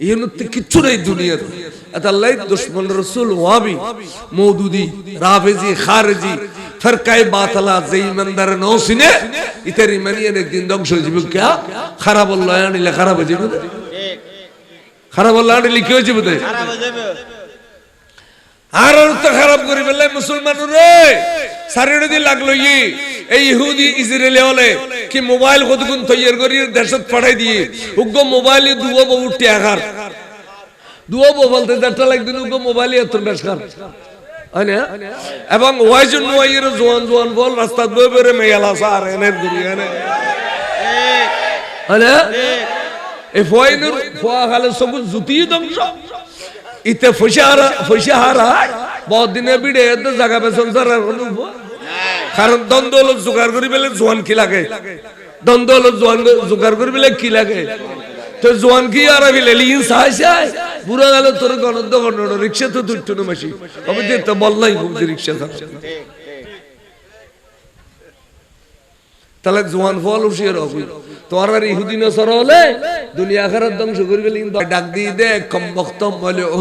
ইহনতে কিচ্ছু নেই দুনিয়ার এটা আল্লাহ দুশ্মন রসুল ওয়াবি মৌদুদি রাফেজি খারেজি ফরকায় বাতলা যে ইমানদার নৌসিনে ইতার ইমানিয়ান একদিন ধ্বংস হয়ে যাবে। কে? খারাপ আল্লাহ আনিলে খারাপ হয়ে যাবে। খারাপ আল্লাহ আনিলে কি হয়ে যাবে? আর তো খারাপ করে ফেললে মুসলমান রে সারিয়ে দিয়ে লাগল ই। এই ইহুদি ইসরায়েলি হলে কি মোবাইল কতক্ষণ তৈয়ার করি দেশত পাঠাই দিয়ে? উগ্র মোবাইলে দুয়ো বউ টেকার দুয়ো বউ বলতে দেড়টা লাগদিন উগ্র মোবাইলে এত বেশকার। এবং ওয়াই জন্য ওয়াইয়ের জোয়ান জোয়ান বল রাস্তা বয়ে বেড়ে মেয়ালা সার এনের ঘুরি এনে এই ফয়নুর ফোয়া খালে সব জুতি ধ্বংস। ইতে ফসে হারা ফসে হারা বহুত দিনে বিড়ে জায়গা বেসন সার কারণ দ্বন্দ্ব হলো জোগাড় করি পেলে জোয়ান কি লাগে? দ্বন্দ্ব হলো জোয়ান জোগাড় করি পেলে কি লাগে? তো জোয়ান কি আর বিলে লিন বুড়া গেল তোর গণদ্য গণ রিক্সা তো দুটো মাসি। আমি তো বল নাই খুব রিক্সা তাহলে জোয়ান ফল উঠিয়ে রাখবি তোমার আর ইহুদি নসর হলে দুনিয়া খারাপ ধ্বংস কিন্তু ডাক দিয়ে দে কম বক্তম বলে ও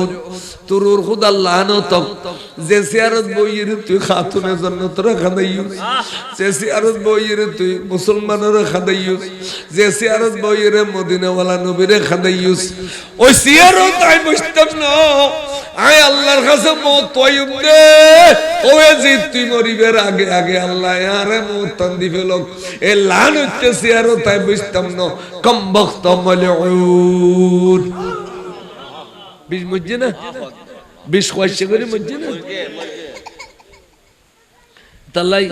তোর খুদ আল্লাহ নতম যে সিয়ারত বইয়ের তুই খাতুনের জন্য তোরা খাদাইস যে সিয়ারত বইয়ের তুই মুসলমানের খাদাইস যে সিয়ারত বইয়ের মদিনাওয়ালা নবীরে খাদাইস ওই সিয়ারত আই বুঝতাম না। আয় আল্লাহর কাছে মত দে। ওয়ে যে তুই মরিবের আগে আগে আল্লাহ, আরে মুতান দি ফেলক লোক। এ লান হচ্ছে আর তাই বুঝতাম না কম বক্ত বিশ মজ্জে না বিশ কয়েছে করে না তাল্লাই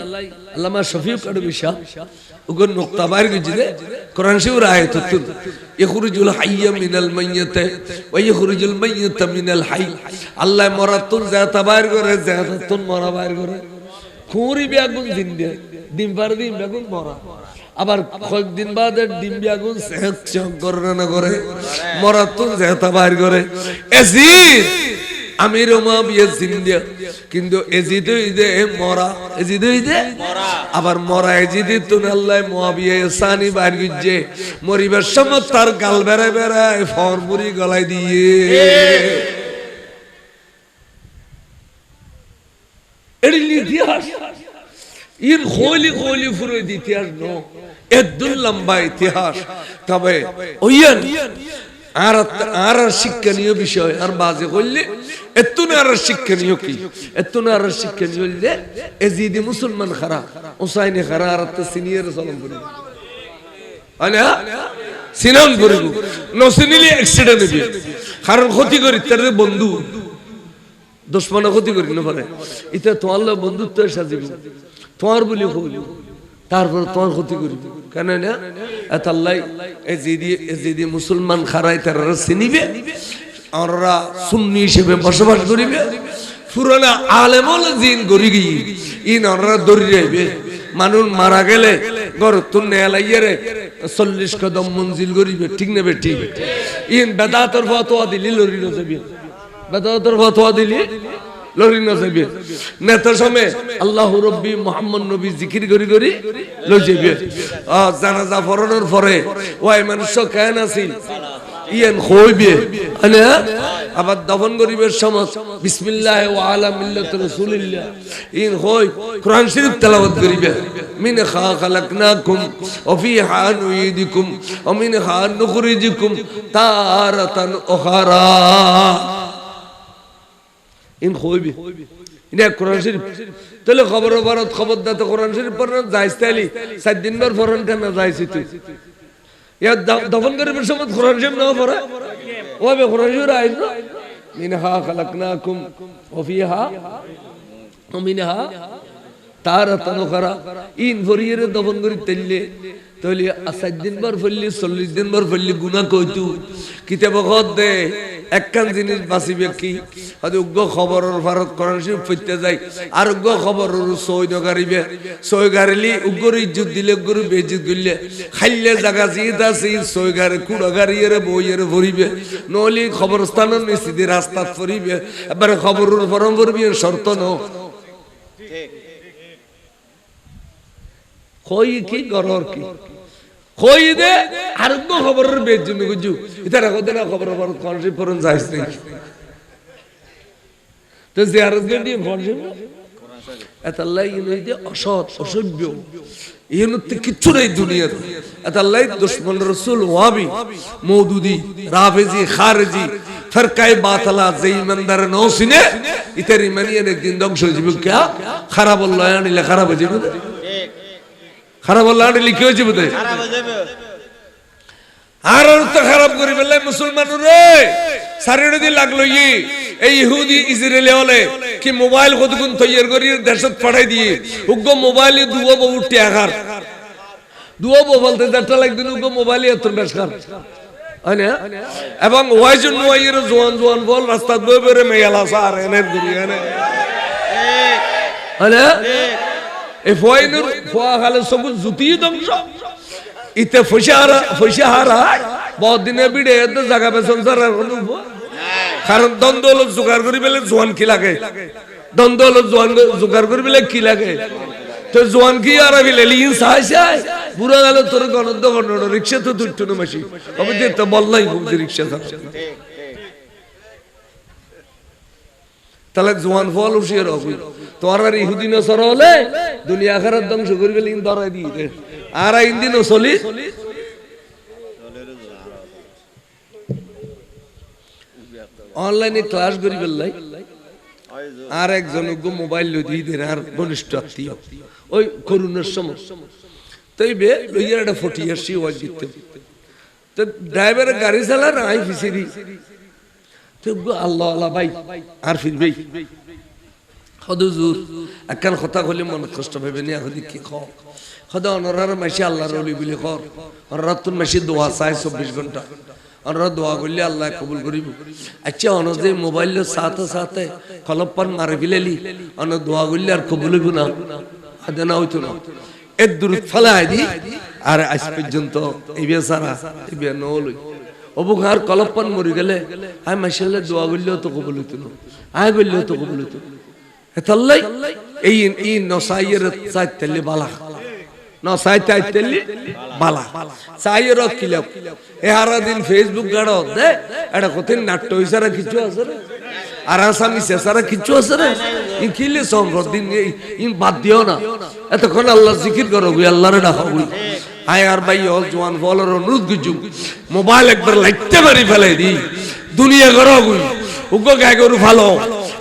আল্লামা শফিউক আডবি শাহ উগর নোক্তা বাইর গেছি রে কোরআন শিবর আয়াত তুল ইখরুজুল হাইয়া মিনাল মাইয়াতে ওয়া ইখরুজুল মাইয়াতা মিনাল হাই। আল্লাহ মরাতুন জাতা বাইর করে জাতাতুন মরা বাইর করে। খুঁড়ি বেগুন দিন দিয়ে, ডিম পার দিন বেগুন মরা। আবার কয়েকদিন বাদে ডিম বেগুন সেহত চক করে না করে মরাতুন জাতা বাইর করে। এজিদ আমির জিন্দিয়া। কিন্তু এজিদ ইদে মরা এজিদ ইদে আবার মরা এজিদ তুন আল্লাহ মাবিয়া সানি বাইর গিজে। মরিবার সময় তার গাল বেড়ায় বেড়ায় ফরমুরি গলাই দিয়ে। ইতিহাস। তবে আর আর শিক্ষণীয় বিষয়, আর বাজে করলে এত না আর শিক্ষণীয় কি? এত না আর শিক্ষণীয় হইলে এজিদি মুসলমান খারা ওসাইনে খারা, আর তো সিনিয়র চলন করি আনে সিনাম করিব। নসিনিলে অ্যাক্সিডেন্ট হবে কারণ ক্ষতি করি, তার বন্ধু। দুশ্মনে ক্ষতি করি, না পারে এটা তোমার বন্ধুত্ব সাজিব। তোমার বলি হইল তারপর তোমার ক্ষতি করিব কেন না? এত আল্লাহ মুসলমান খারাই তারা চিনিবে, আমরা সুন্নি হিসেবে বসবাস করিবে। পুরানা আলেমল জিন গড়ি গিয়ে ইন আমরা দৌড়ি যাইবে মানুষ মারা গেলে গর তুন নেলাইয়ারে চল্লিশ কদম মঞ্জিল করিবে ঠিক নেবে, ঠিক। ইন বেদাতর ফতোয়া দিলি লড়ি যাবে বেদাতর ফতোয়া দিলি লড়ি না নেতা সময় আল্লাহ রব্বি মোহাম্মদ নবী জিকির করি করি লই যাবে জানাজা ফরনের পরে ওই মানুষ কেন আছিল ইয়ান হইবে আবার দফন গরিবের সময় বিসমিল্লাহ ওয়া আলা মিল্লাত রাসূলিল্লাহ, ইন হই কোরআন শরীফ তেলাওয়াত করিবে। মিন খা খালাকনাকুম ওয়া ফিহা নুইদিকুম ওয়া মিনহা নুখরিজুকুম, তারাতান উখরা। ইন হইবে ইনা কোরআন শরীফ। তাহলে খবর ভারত খবর দাতে কোরআন শরীফ পড় যাইস সাত দিন পর ফরন কেন যাইছি তুই। ইয়া দফন সময় কোরআন শরীফ না পড়ে। ওবে কোরআন শরীফ আইন মিনহা খালাকনাকুম ওয়া ফিহা ওয়া মিনহা ফরিয়ের দফন করি তাহলে সাত দিন পর ফেললি, চল্লিশ দিন পর ফেললি গুণা কইতু। কিতাব দে। একখান জিনিস বাঁচিবে কি? হয়তো উগ্র খবরের ভারত করার সে ফইতে যায়। আর উগ্র খবরের সই নগারিবে সই গারিলি উগ্র ইজ্জত দিলে উগ্র বেজিত গিলে খাইলে জায়গা জিত আছে সই গারে কুড়া গাড়িয়ে বইয়ের ভরিবে। নহলে খবর স্থানের নিশ্চিত রাস্তাত ফরিবে এবারে খবরের ফরম ভরবি শর্ত ন। কই কি গরর কি? কই দে আরোগ্য খবরের বেজ জন্য গুজু ইতারা কত না খবর খবর কনসি পরন যাইস নাই তো জিয়ারত গন্ডি কনসি এত আল্লাহ ইন হইতে অসৎ, অসভ্য। ইন কিচ্ছু নেই দুনিয়াতে এত আল্লাহ দুশ্মন রসুল ওয়াবি মৌদুদি, রাফেজি, খারেজি, ফরকায় বাতলা যেই মন্দার নৌসিনে ইতার ইমানিয়ান একদিন ধ্বংস হয়ে যাবে। কে? খারাপ আল্লাহ আনিলে খারাপ হয়ে যাবে। খারাপ আল্লাহ আনিলে কি হয়ে যাবে খারাপ হয়ে যাবে। আর তো খারাপ করে ফেললে মুসলমান রে সারিড়ে দি লাগল ই। এই ইহুদি ইসরায়েলে হলে কি মোবাইল কতগুণ তৈয়ার করি দেশত পাঠাই দিয়ে। উগ্র মোবাইলে দুবো বহু টেকার দুবো বলতে দেড়টা লাগদিন উগ্র মোবাইলে এত বেশ খার এবং ওয়াই জন্য ওয়াইয়ের জোয়ান জোয়ান বল রাস্তা বয়ে বেড়ে মেয়ালা সার এনে ঘুরি এনে এই ফয়নুর ফোয়া খালে সবুজ জুতি ধ্বংস। ইতে ফসে হারা ফসে হারা বহুত দিনে বিড়ে এত জায়গা পেছন উপায়? কারণ দ্বন্দ্ব হলো জোগাড় করি পেলে জোয়ান কি লাগে? দ্বন্দ্ব হলো জোয়ান জোগাড় করি পেলে কি লাগে? তো জোয়ান কি আর বিলে লিন সাই সাই বুড়া গেল তোর গণদ্দ গণন রিক্সা তো দুটো মাসি। আমি তো বললাই যে রিক্সা ঠিক তাহলে জোয়ান ফল উঠিয়ে রাখবি তোর ইহুদিন সর হলে দুনিয়া খারাপ ধ্বংস করবে লিন ধরাই দিয়ে আর ইন্দিন চলি অনলাইনে ক্লাস করি বেলাই আর একজন মোবাইল দিয়ে দেন, আর ঘনিষ্ঠ আত্মীয়। ওই করুণার সময়। তাই বে লইয়ার একটা ফটি আসছি ওয়াজ দিতে। তো ড্রাইভার গাড়ি চালার আই ফিসিরি। তো আল্লাহ আল্লাহ ভাই, আর ফিরবেই। হদুজুর একখান কথা হলে মনে কষ্ট ভেবে নিয়ে এখন কি খ সদা অনরার মাসি আল্লাহর অলি বলি কর অনরার তোর মাসি দোয়া চায় চব্বিশ ঘণ্টা অনরা দোয়া করলে আল্লাহ কবুল করিব আচ্ছা অনজে মোবাইল সাথে সাথে কলপ্পান মারে ফেলেলি অন দোয়া করলে আর কবুল হইব না? আদে না হইতো না? এর দূর ফেলাই দি আর আজ পর্যন্ত বেচারা এই বে নলই অবুক আর কলপ্পান মরি গেলে আয় মাসাল্লাহ দোয়া করলেও তো কবুল হইতো না? আয় বললেও তো কবুল হইতো না? এতাল্লাই এই এই নসাইয়ের চাইতেলি বালা। নসাইতে আইতেলি বালা। চাইয়ের কিলাম এ হারা দিন ফেসবুক গাড়, দে এটা কঠিন নাট্য হইসারা কিছু আছে রে। আর আসামি শেষারা কিছু আছে রে। ইন কিলে সম্পদ দিন ইন বাদ দিও না। এতক্ষণ আল্লাহ জিকির করো গুই আল্লাহরে ডাকো গুই আর ভাই অল জওয়ান বলার অনুরোধ কিছু মোবাইল একবার লাইতে মারি ফেলাই দি। দুনিয়া করো গুই উগ্র গায়ে গরু ভালো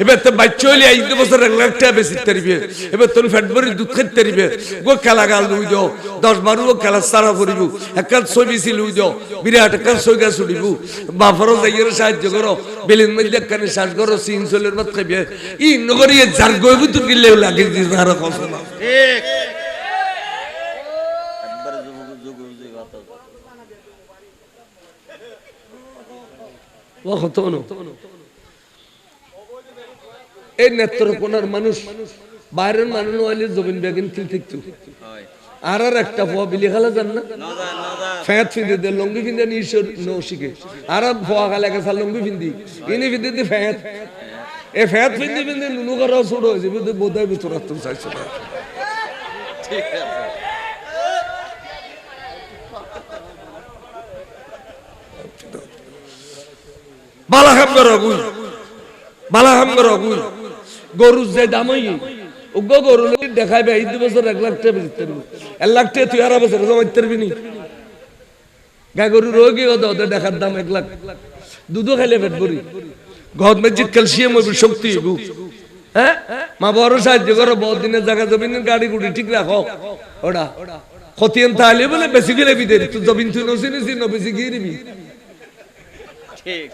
এবার তো বাচ্চা হইলে এই বছর এক লাখ টাকা বেশি তারিবে। এবার তোর ফ্যাট ভরি দুধ খাইতে তারিবে। গো খেলা গাল লুই দাও দশ বারো খেলা সারা করিব একাল ছবি ছিল লুই দাও বিরাট একাল ছয় গাছ উঠিব বাফারও যাইয়ের সাহায্য করো বেলিন মধ্যে একখানে শ্বাস করো সিন চলের ভাত খাইবে। ই নগরী যার গইব তো গিলে লাগে দিস না আর না ঠিক একবারে যুগ যুগ যুগ কথা ও হতো না এই নেত্রকোনার মানুষ বাইরের মানুষ হইলে জমিন বেগিন থাকতো হয়। আর আর একটা ফোয়া বিলি খালা যান না? না ফিন্দে দে লঙ্গি ফিন্দে ঈশ্বর নো আর আর ফোয়া খালা গেছে লঙ্গি ফিন্দি। ইনি ফিন্দে দি ফ্যাত এ ফ্যাত ফিন্দি ফিন্দে নুনু করা ছোট হয়েছে বুঝতে বোধহয় ভিতর আত্ম চাইছে না ঠিক আছে। বালাহাম করো গুই। বালাহাম করো গুই গরু যে দাম হই গরু দেখাইবে, এই দু বছর এক লাখ টাকা এক লাখ টাকা তুই আর বছর জমাইতে পারবি নি গাই গরু রোগী হতো ওদের দেখার দাম এক লাখ। দুধও খাইলে পেট ভরি। ঘর মসজিদ ক্যালসিয়াম হইব, শক্তি হইব। হ্যাঁ? মা বড় সাহায্য করো, বহুত দিনের জায়গা জমিনের গাড়ি গুড়ি ঠিক রাখো। ওটা খতিয়ান তাহলে বলে বেশি গেলে বিদে তুই জমিন তুই নসি নসি ন বেশি গিয়ে নিবি। ঠিক।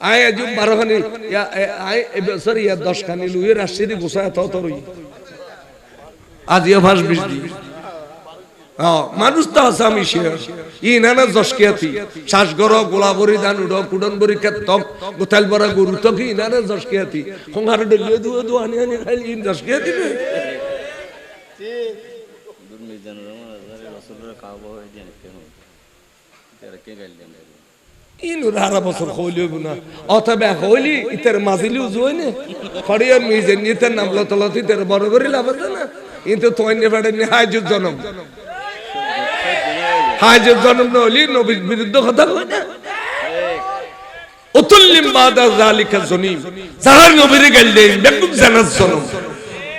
আয় আজু বারো খানি আয় এবছর দশ খানি লুয়ে রাজশাহী গোসায় তত তরই আজ ইয়া ভাস হ্যাঁ, মানুষ তো আছে আমি ই নানা জসকিয়াতি। শ্বাস গর গোলাবরি দান উড় কুডন বরি তক গোতাল বরা গরু তক ই নানা জসকিয়াতি। খঙ্গার ডলিয়ে দুয়া দুয়া আনি আনি ইন জসকিয়াতি নে দুর্মি হাজারে রসুলের কাবা কেন তারা কে ইনুর হারা বছর হইলিও গুনা অথবা হইলি ইতার মাঝিলি উজুই নে খড়িয়ার মিজে নিতের নাম লতলতি তের বড় করে লাভ আছে না? কিন্তু তৈনে ফেড়েনি হাইজুর জনম। হাইজুর জনম না হলি নবীর বিরুদ্ধে কথা কয় না? অতুল্লিম বাদা জালিকা জনিম। যাহার নবীরে গেল দেন বেগুন জানার জনম।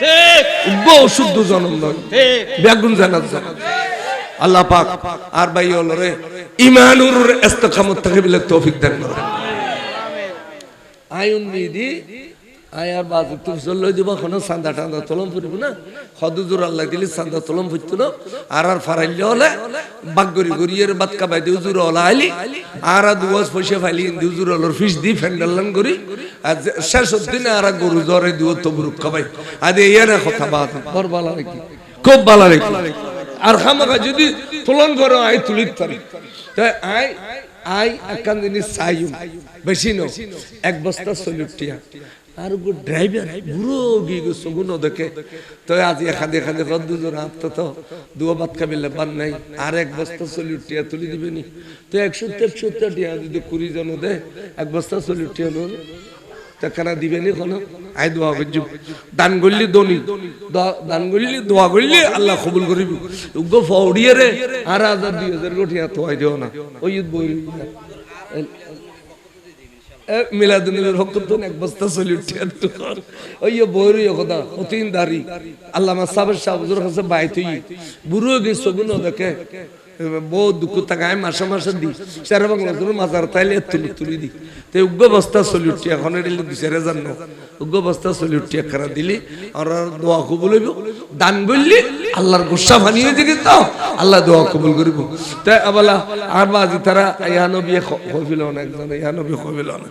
ঠিক। উগ্র অশুদ্ধ জনম নয়। ঠিক। বেগুন জানার জনম। আল্লাহ পাক আর ভাই হলরে ইমানুর ইস্তেকামত থেকে বিলে তৌফিক দান আইন মিদি আয়ার বাজ তুমি চললে দিব কোনো সান্দা টান্দা তলম ফুরিব না। হদুজুর আল্লাহ দিলি সান্দা তলম ফুরত না। আর আর ফারাইলে হলে বাগরি গরিয়ের বাত কাবাই দি উজুর হলা আইলি। আর আর দুয়াজ পয়সা ফাইলি ইন্দি উজুর হলর ফিস দি ফেন্ডালান করি। আর শেষ দিনে আর গরু জ্বরে দিও তবরুক খাবাই। আদে ইয়ারে কথা বাত বর বালা নাকি? খুব বালা নাকি? আর খামাখা যদি তুলন করো আই তুলিত পারি তাই আই আই একান জিনিস চাইম বেশি ন এক বস্তা সলিটিয়া আর গো ড্রাইভার, বুড়ো গিয়ে গো সগুন দেখে। তো আজ এখানে এখানে দুজন হাত তো দুয়া ভাত খাবিলে বান নাই। আর এক বস্তা সলিটিয়া তুলি দিবে নি। তো একশো একশো টিয়া যদি কুড়ি জন দে, এক বস্তা সলিটিয়া নুন তাকানা দিবে নি কোনো? আই দোয়া করছি দান করলি দনি দান করলি, দোয়া করলি, আল্লাহ কবুল করিব। উগ্র ফৌড়িয়ে রে, আর হাজার দুই হাজার গঠিয়া তো আই দিও না। ওই বই মিলাদুনের হকুন এক বস্তা চলি উঠে ওই বইর কথা অতিন দারি আল্লাহ সাহেবের সাহেবের কাছে বাই তুই বুড়ো গেছো গুণ দেখে বহু দুঃখ তাকায় মাসে মাসে তাইলে তুলি তুলি দি তো বস্তা চলি উঠি এখন এলে বিচারে জানো। উগ্র বস্তা চলি উঠি খারা দিলি আর দোয়া দান করলি আল্লাহর গুসা বানিয়ে দিবি তো আল্লাহ দোয়া কবুল করিব তাই আবালা আর বাজি তারা ইয়া নবী কইবিল না একজন, ইয়া নবী কইবিল না